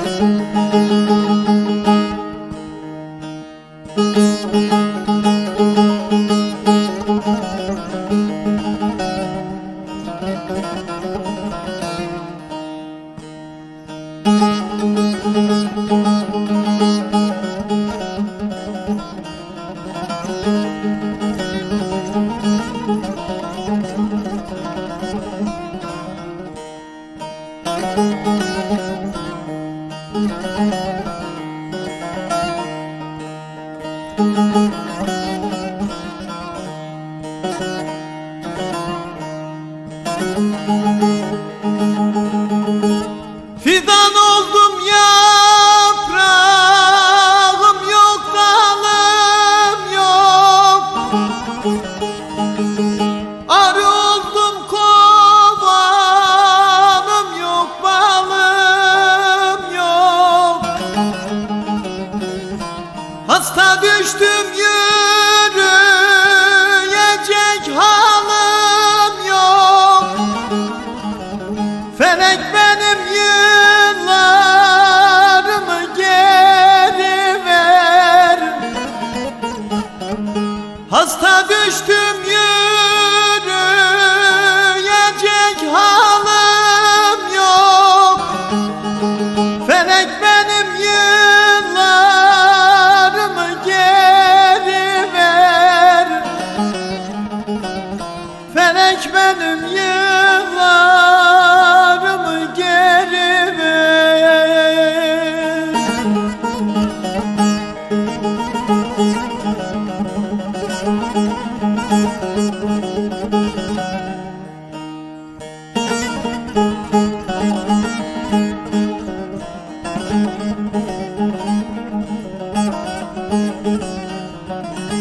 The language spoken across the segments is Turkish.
Müzik Música Hasta düştüm yürüyecek halim yok. Felek benim yürüyecek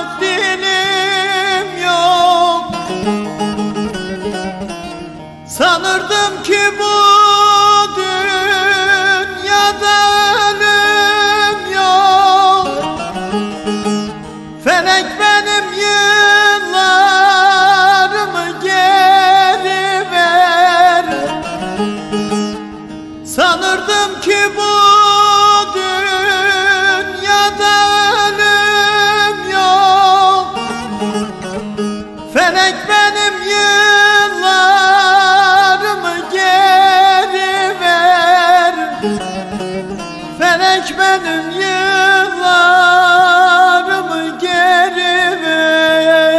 Deus Felek benim yıllarımı geri ver.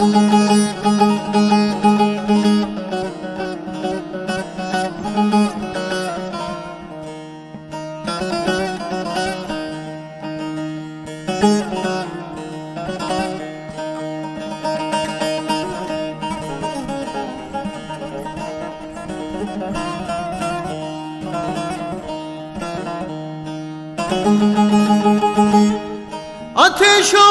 Müzik Ateş ol